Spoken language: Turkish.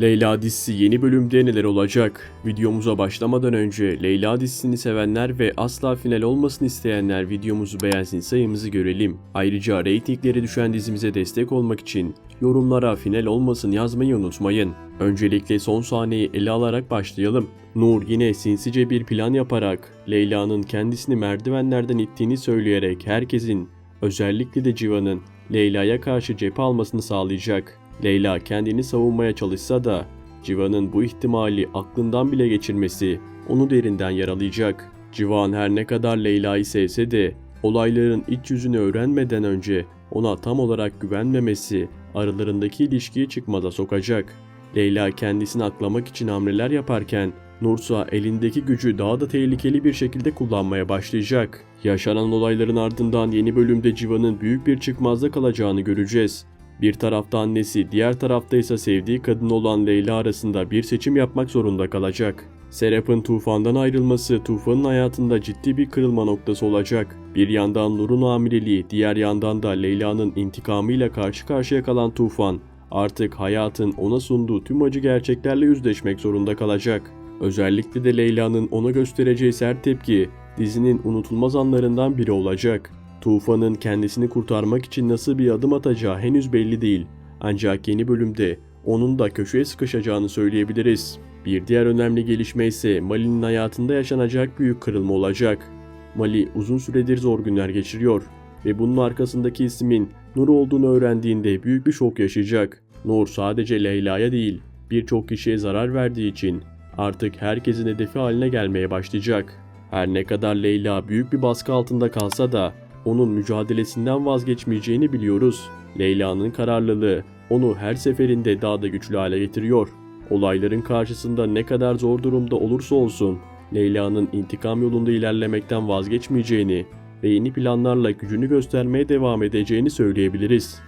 Leyla dizisi yeni bölümde neler olacak? Videomuza başlamadan önce Leyla dizisini sevenler ve asla final olmasını isteyenler videomuzu beğensin sayımızı görelim. Ayrıca reytingleri düşen dizimize destek olmak için yorumlara final olmasın yazmayı unutmayın. Öncelikle son sahneyi ele alarak başlayalım. Nur yine sinsice bir plan yaparak Leyla'nın kendisini merdivenlerden ittiğini söyleyerek herkesin özellikle de Civan'ın Leyla'ya karşı cephe almasını sağlayacak. Leyla kendini savunmaya çalışsa da Civan'ın bu ihtimali aklından bile geçirmesi onu derinden yaralayacak. Civan her ne kadar Leyla'yı sevse de olayların iç yüzünü öğrenmeden önce ona tam olarak güvenmemesi aralarındaki ilişkiyi çıkmaza sokacak. Leyla kendisini aklamak için hamleler yaparken Nursa elindeki gücü daha da tehlikeli bir şekilde kullanmaya başlayacak. Yaşanan olayların ardından yeni bölümde Civan'ın büyük bir çıkmazda kalacağını göreceğiz. Bir tarafta annesi, diğer tarafta ise sevdiği kadın olan Leyla arasında bir seçim yapmak zorunda kalacak. Serap'ın Tufan'dan ayrılması Tufan'ın hayatında ciddi bir kırılma noktası olacak. Bir yandan Nur'un hamileliği, diğer yandan da Leyla'nın intikamıyla karşı karşıya kalan Tufan, artık hayatın ona sunduğu tüm acı gerçeklerle yüzleşmek zorunda kalacak. Özellikle de Leyla'nın ona göstereceği sert tepki dizinin unutulmaz anlarından biri olacak. Tufan'ın kendisini kurtarmak için nasıl bir adım atacağı henüz belli değil. Ancak yeni bölümde onun da köşeye sıkışacağını söyleyebiliriz. Bir diğer önemli gelişme ise Mali'nin hayatında yaşanacak büyük kırılma olacak. Mali uzun süredir zor günler geçiriyor ve bunun arkasındaki ismin Nur olduğunu öğrendiğinde büyük bir şok yaşayacak. Nur sadece Leyla'ya değil birçok kişiye zarar verdiği için artık herkesin hedefi haline gelmeye başlayacak. Her ne kadar Leyla büyük bir baskı altında kalsa da onun mücadelesinden vazgeçmeyeceğini biliyoruz. Leyla'nın kararlılığı onu her seferinde daha da güçlü hale getiriyor. Olayların karşısında ne kadar zor durumda olursa olsun Leyla'nın intikam yolunda ilerlemekten vazgeçmeyeceğini ve yeni planlarla gücünü göstermeye devam edeceğini söyleyebiliriz.